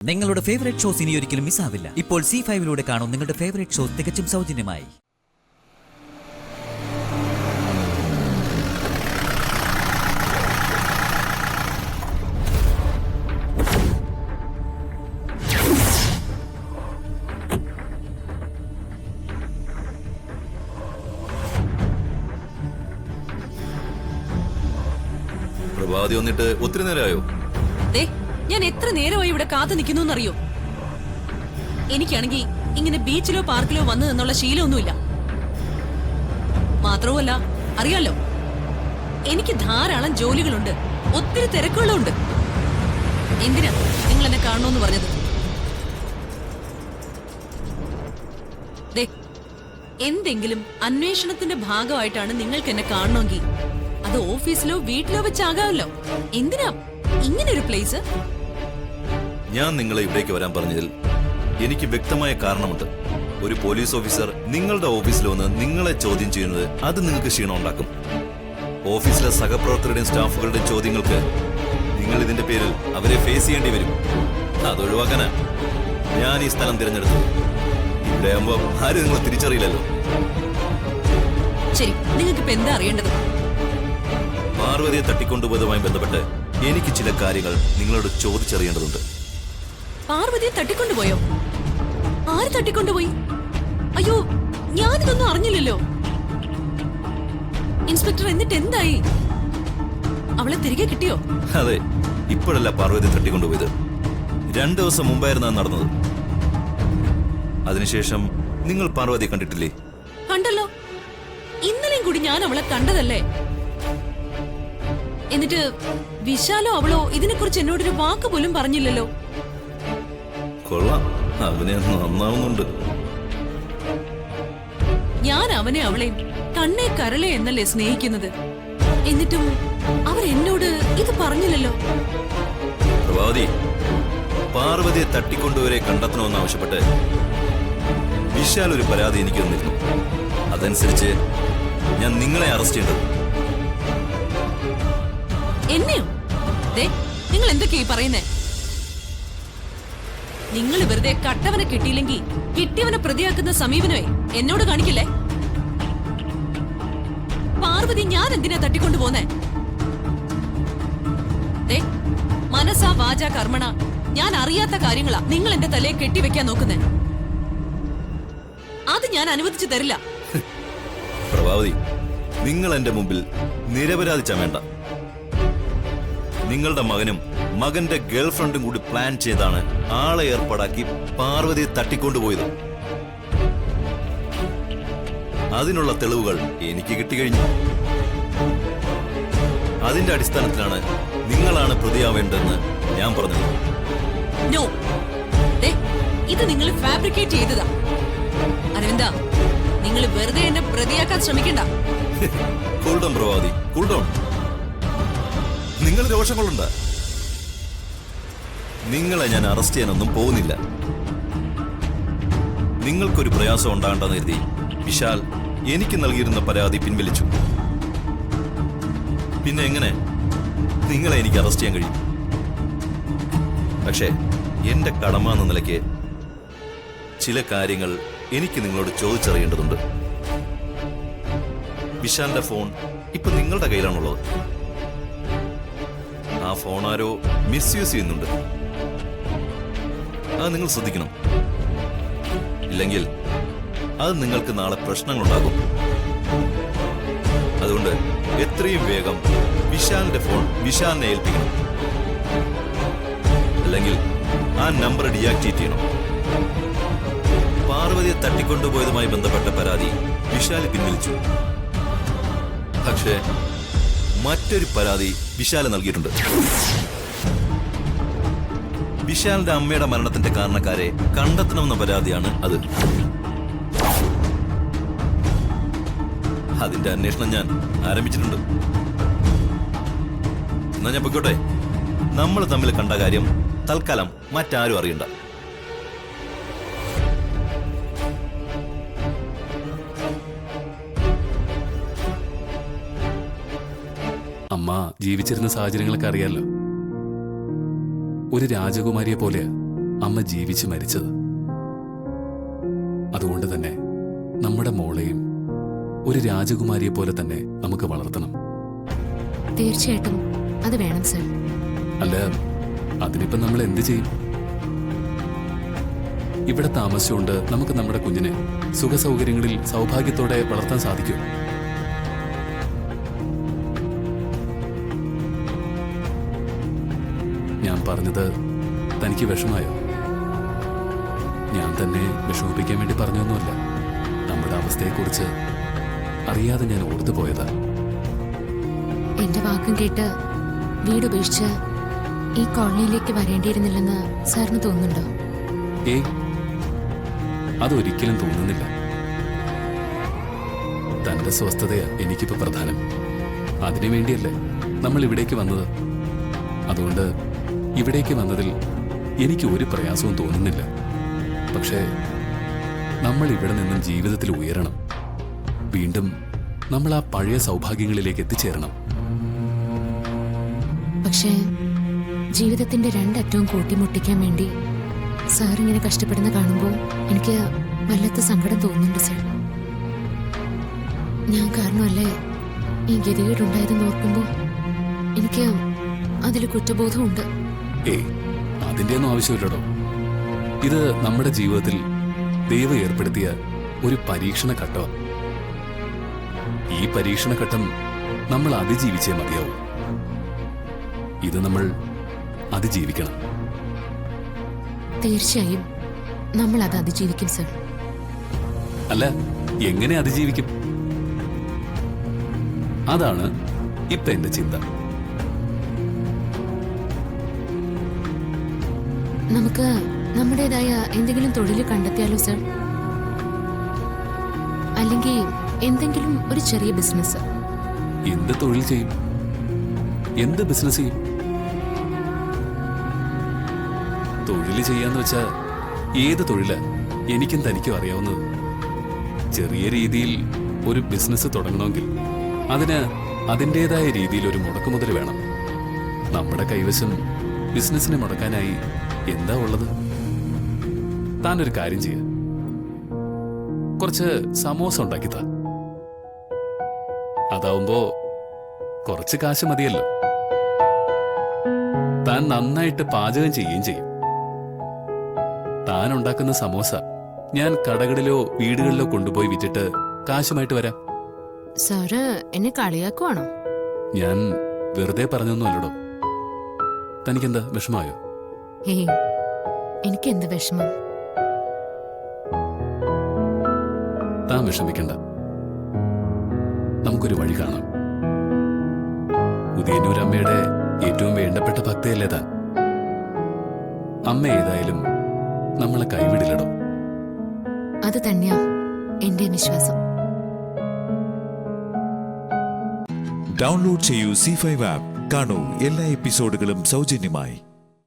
നിങ്ങളുടെ favourite shows ഇനി ഒരിക്കലും മിസ്സാവില്ല ഇപ്പോൾ സി ഫൈവിലൂടെ കാണും നിങ്ങളുടെ ഫേവറേറ്റ് ഷോസ് തികച്ചും സൗജന്യമായി. പ്രഭാതി വന്നിട്ട് ഒത്തിരി നേരമായോ ദേ ഞാൻ എത്ര നേരമായി ഇവിടെ കാത്തു നിൽക്കുന്നു എന്നറിയോ? എനിക്കാണെങ്കിൽ ഇങ്ങനെ ബീച്ചിലോ പാർക്കിലോ വന്നു എന്നുള്ള ശീലമൊന്നുമില്ല. മാത്രവുമല്ല അറിയാലോ എനിക്ക് ധാരാളം ജോലികളുണ്ട്. ഒത്തിരി തിരക്കുകളുണ്ട്. എന്തിനാ നിങ്ങൾ എന്നെ കാണണമെന്ന് പറഞ്ഞത്? എന്തെങ്കിലും അന്വേഷണത്തിന്റെ ഭാഗമായിട്ടാണ് നിങ്ങൾക്ക് എന്നെ കാണണമെങ്കിൽ. അത് ഓഫീസിലോ വീട്ടിലോ വെച്ചാകാമല്ലോ. എന്തിനാ? ഇങ്ങനെ ഒരു പ്ലേസ്? ഞാൻ നിങ്ങളെ ഇവിടേക്ക് വരാൻ പറഞ്ഞതിൽ എനിക്ക് വ്യക്തമായ കാരണമുണ്ട്. ഒരു പോലീസ് ഓഫീസർ നിങ്ങളുടെ ഓഫീസിൽ വന്ന് നിങ്ങളെ ചോദ്യം ചെയ്യുന്നത് അത് നിങ്ങൾക്ക് ക്ഷീണം ഉണ്ടാക്കും. ഓഫീസിലെ സഹപ്രവർത്തകരുടെയും സ്റ്റാഫുകളുടെയും ചോദ്യങ്ങൾക്ക് നിങ്ങൾ ഇതിന്റെ പേരിൽ അവരെ ഫേസ് ചെയ്യേണ്ടി വരും. അത് ഒഴിവാക്കാനാ ഞാൻ ഈ സ്ഥലം തിരഞ്ഞെടുത്തു ഇവിടെ ആകുമ്പോ ആരും നിങ്ങൾ തിരിച്ചറിയില്ലല്ലോ. ശരി നിങ്ങൾക്ക് ഇപ്പൊ എന്താ അറിയേണ്ടത്? പാർവതിയെ തട്ടിക്കൊണ്ടുപോയതുമായി ബന്ധപ്പെട്ട് എനിക്ക് ചില കാര്യങ്ങൾ നിങ്ങളോട് ചോദിച്ചറിയേണ്ടതുണ്ട്. പാർവതിയെ തട്ടിക്കൊണ്ടുപോയോ? ആര് തട്ടിക്കൊണ്ടുപോയി? അയ്യോ ഞാനിതൊന്നും അറിഞ്ഞില്ലല്ലോ. ഇൻസ്പെക്ടർ എന്നിട്ട് എന്തായി? അവളെ തിരികെ കിട്ടിയോ? അതെ ഇപ്പോഴല്ല പാർവതി തട്ടിക്കൊണ്ടുപോയത്. രണ്ടു ദിവസം മുമ്പായിരുന്നു നടന്നത്. അതിനുശേഷം നിങ്ങൾ പാർവതി കണ്ടിട്ടില്ലേ? കണ്ടല്ലോ. ഇന്നലെയും കൂടി ഞാൻ അവളെ കണ്ടതല്ലേ? എന്നിട്ട് വിശാലോ അവളോ ഇതിനെക്കുറിച്ച് എന്നോടൊരു വാക്ക് പോലും പറഞ്ഞില്ലല്ലോ. കൊള്ളാം. അവനെ നന്നാവുന്നുണ്ട്. ഞാൻ അവനെ അവളെ കണ്ണേ കരളെ എന്നല്ലേ സ്നേഹിക്കുന്നത്? എന്നിട്ടും അവർ എന്നോട് ഇത് പറഞ്ഞില്ലല്ലോ. പ്രഭാവതി പാർവതിയെ തട്ടിക്കൊണ്ടുവരെ കണ്ടെത്തണമെന്ന് ആവശ്യപ്പെട്ട് വിശാൽ ഒരു പരാതി എനിക്ക് തന്നിരുന്നു. അതനുസരിച്ച് ഞാൻ നിങ്ങളെ അറസ്റ്റ് ചെയ്തത് എന്നെയോ? നിങ്ങൾ എന്തൊക്കെയാ പറയുന്നേ? നിങ്ങൾ വെറുതെ കട്ടവനെ കിട്ടിയില്ലെങ്കിൽ കിട്ടിയവനെ പ്രതിയാക്കുന്ന സമീപനമേ എന്നോട് കാണിക്കില്ലേ? പാർവതി ഞാൻ എന്തിനാ തട്ടിക്കൊണ്ടു പോന്നേ? മനസ്സാ വാച കർമ്മണ. ഞാൻ അറിയാത്ത കാര്യങ്ങളാ നിങ്ങൾ എന്റെ തലയെ കെട്ടിവെക്കാൻ നോക്കുന്നേ. അത് ഞാൻ അനുവദിച്ചു തരില്ല. നിങ്ങൾ എന്റെ മുമ്പിൽ നിരപരാധിച്ച ചമേണ്ട നിങ്ങളുടെ മകനും മകന്റെ ഗേൾഫ്രണ്ടും കൂടി പ്ലാൻ ചെയ്താണ് ആളെ ഏർപ്പാടാക്കി പാർവതിയെ തട്ടിക്കൊണ്ടുപോയത്. അതിനുള്ള തെളിവുകൾ എനിക്ക് കിട്ടിക്കഴിഞ്ഞു. അതിന്റെ അടിസ്ഥാനത്തിലാണ് നിങ്ങളാണ് പ്രതിയാവേണ്ടതെന്ന് ഞാൻ പറഞ്ഞത്. ഇത് നിങ്ങൾ ഫാബ്രിക്കേറ്റ് ചെയ്തതാ. അരവിന്ദ നിങ്ങൾ വെറുതെ എന്നെ പ്രതിയാക്കാൻ ശ്രമിക്കണ്ട. കൂൾഡൗൺ പ്രവാദി കൂൾഡൗൺ നിങ്ങൾ രോഷം കൊള്ളണ്ട നിങ്ങളെ ഞാൻ അറസ്റ്റ് ചെയ്യാനൊന്നും പോകുന്നില്ല. നിങ്ങൾക്കൊരു പ്രയാസം ഉണ്ടാകണ്ടെന്ന് കരുതി വിശാൽ എനിക്ക് നൽകിയിരുന്ന പരാതി പിൻവലിച്ചു. പിന്നെ എങ്ങനെ? നിങ്ങളെ എനിക്ക് അറസ്റ്റ് ചെയ്യാൻ കഴിയും. പക്ഷേ എന്റെ കടമ എന്ന നിലയ്ക്ക് ചില കാര്യങ്ങൾ എനിക്ക് നിങ്ങളോട് ചോദിച്ചറിയേണ്ടതുണ്ട്. വിശാലിന്റെ ഫോൺ ഇപ്പൊ നിങ്ങളുടെ കയ്യിലാണുള്ളത്. ആ ഫോൺ ആരോ മിസ്യൂസ് ചെയ്യുന്നുണ്ട്. അത് നിങ്ങൾ ശ്രദ്ധിക്കണം. ഇല്ലെങ്കിൽ അത് നിങ്ങൾക്ക് നാളെ പ്രശ്നങ്ങളുണ്ടാകും. അതുകൊണ്ട് എത്രയും വേഗം വിശാലിന്റെ ഫോൺ വിശാലിനെ ഏൽപ്പിക്കണം. അല്ലെങ്കിൽ ആ നമ്പർ ഡിയാക്ടിവേറ്റ് ചെയ്യണം. പാർവതിയെ തട്ടിക്കൊണ്ടുപോയതുമായി ബന്ധപ്പെട്ട പരാതി വിശാൽ പിൻവലിച്ചു പക്ഷേ മറ്റൊരു പരാതി വിശാല നൽകിയിട്ടുണ്ട്. വിശാലിന്റെ അമ്മയുടെ മരണത്തിന്റെ കാരണക്കാരെ കണ്ടെത്തണമെന്ന പരാതിയാണ് അത്. അതിന്റെ അന്വേഷണം ഞാൻ ആരംഭിച്ചിട്ടുണ്ട്. എന്നാ ഞാൻ പൊയ്ക്കോട്ടെ? നമ്മൾ തമ്മിൽ കണ്ട കാര്യം തൽക്കാലം മറ്റാരും അറിയണ്ട. അമ്മ ജീവിച്ചിരുന്ന സാഹചര്യങ്ങളൊക്കെ അറിയാലോ? ഒരു രാജകുമാരിയെ പോലെ അമ്മ ജീവിച്ച് മരിച്ചത്. അതുകൊണ്ട് തന്നെ നമ്മുടെ മോളെയും ഒരു രാജകുമാരിയെ പോലെ തന്നെ നമുക്ക് വളർത്തണം. തീർച്ചയായിട്ടും. അത് വേണം സർ. അല്ല അതിനിപ്പം നമ്മൾ എന്ത് ചെയ്യും? ഇവിടെ താമസിച്ചുകൊണ്ട് നമുക്ക് നമ്മുടെ കുഞ്ഞിനെ സുഖസൗകര്യങ്ങളിൽ സൗഭാഗ്യത്തോടെ വളർത്താൻ സാധിക്കും പറഞ്ഞത് തനിക്ക് വിഷമായോ? ഞാൻ തന്നെ വിഷമിപ്പിക്കാൻ വേണ്ടി പറഞ്ഞൊന്നുമല്ല. നമ്മുടെ അവസ്ഥയെക്കുറിച്ച് അറിയാതെ ഞാൻ ഓർത്തു പോയതാ. എന്റെ വാക്കും കേട്ട് വീട് ഉപേക്ഷിച്ച് ഈ കോളനിയിലേക്ക് വരേണ്ടിയിരുന്നില്ലെന്ന് സാറിന് തോന്നുന്നുണ്ടോ? ഏയ് അതൊരിക്കലും തോന്നുന്നില്ല. തന്റെ സ്വസ്ഥതയാ എനിക്കിപ്പോ പ്രധാനം. അതിനു വേണ്ടിയല്ലേ നമ്മൾ ഇവിടേക്ക് വന്നത്. അതുകൊണ്ട് ഇവിടേക്ക് വന്നതിൽ എനിക്ക് ഒരു പ്രയാസവും തോന്നുന്നില്ല. പക്ഷേ നമ്മൾ ഇവിടെ നിന്നും ജീവിതത്തിൽ ഉയരണം. വീണ്ടും നമ്മൾ ആ പഴയ സൗഭാഗ്യങ്ങളിലേക്ക് എത്തിച്ചേരണം. പക്ഷേ ജീവിതത്തിന്റെ രണ്ടറ്റവും കൂട്ടിമുട്ടിക്കാൻ വേണ്ടി സാർ ഇങ്ങനെ കഷ്ടപ്പെടുന്ന കാണുമ്പോൾ എനിക്ക് വല്ലാത്ത സങ്കടം തോന്നുന്നുണ്ട് സാർ. ഞാൻ കാരണമല്ലേ ഈ ഗതികേടുണ്ടായതെന്ന് ഓർക്കുമ്പോൾ എനിക്ക് അതിൽ കുറ്റബോധമുണ്ട് ഏയ് അതിന്റെ ഒന്നും ആവശ്യമില്ലടോ. ഇത് നമ്മുടെ ജീവിതത്തിൽ ദൈവം ഏർപ്പെടുത്തിയ ഒരു പരീക്ഷണ ഘട്ടം ഈ പരീക്ഷണ ഘട്ടം നമ്മൾ അതിജീവിച്ചേ മതിയാവും. ഇത് നമ്മൾ അതിജീവിക്കണം. തീർച്ചയായും നമ്മൾ അത് അതിജീവിക്കും സർ. അല്ല എങ്ങനെ അതിജീവിക്കും? അതാണ് ഇപ്പൊ എന്റെ ചിന്ത. നമുക്ക് നമ്മുടേതായ എന്തെങ്കിലും തൊഴിൽ കണ്ടെത്തിയാലോ സർ? അല്ലെങ്കിൽ എന്തെങ്കിലും ഒരു ചെറിയ ബിസിനസ് എന്ത് തൊഴിൽ ചെയ്യും? എന്ത് ബിസിനസ് ചെയ്യും? തൊഴിൽ ചെയ്യാന്ന് വെച്ചാ ഏത് തൊഴില? എനിക്കും തനിക്കും അറിയാവുന്നത്. ചെറിയ രീതിയിൽ ഒരു ബിസിനസ് തുടങ്ങണമെങ്കിൽ അതിന് അതിന്റെതായ രീതിയിൽ ഒരു മുടക്കുമുതൽ വേണം. നമ്മുടെ കൈവശം ബിസിനസ്സിനെ മുടക്കാനായി എന്താ ഉള്ളത്? താനൊരു കാര്യം ചെയ്യ. കുറച്ച് സമോസ ഉണ്ടാക്കിത്താ. അതാവുമ്പോ കുറച്ച് കാശ് മതിയല്ലോ. താൻ നന്നായിട്ട് പാചകം ചെയ്യുകയും ചെയ്യും. താൻ ഉണ്ടാക്കുന്ന സമോസ ഞാൻ കടകളിലോ വീടുകളിലോ കൊണ്ടുപോയി വിറ്റിട്ട് കാശുമായിട്ട് വരാം. സാറ് എന്നെ കളിയാക്കുവാണോ? ഞാൻ വെറുതെ പറഞ്ഞൊന്നും അല്ലടോ തനിക്കെന്താ വിഷമായോ എനിക്ക് എന്ത് വിഷമം? താൻ വിഷമിക്കണ്ട. നമുക്കൊരു വഴി കാണാം. ഉദയന്നൂരമ്മയുടെ ഏറ്റവും വേണ്ടപ്പെട്ട ഭക്തയല്ലേ താൻ? അമ്മ ഏതായാലും നമ്മളെ കൈവിടില്ലടോ. അത് തന്നെയാ എന്റെ വിശ്വാസം. ഡൗൺലോഡ് ചെയ്യൂ സി ഫൈവ് ആപ്പ് കാണൂ എല്ലാ എപ്പിസോഡുകളും സൗജന്യമായി.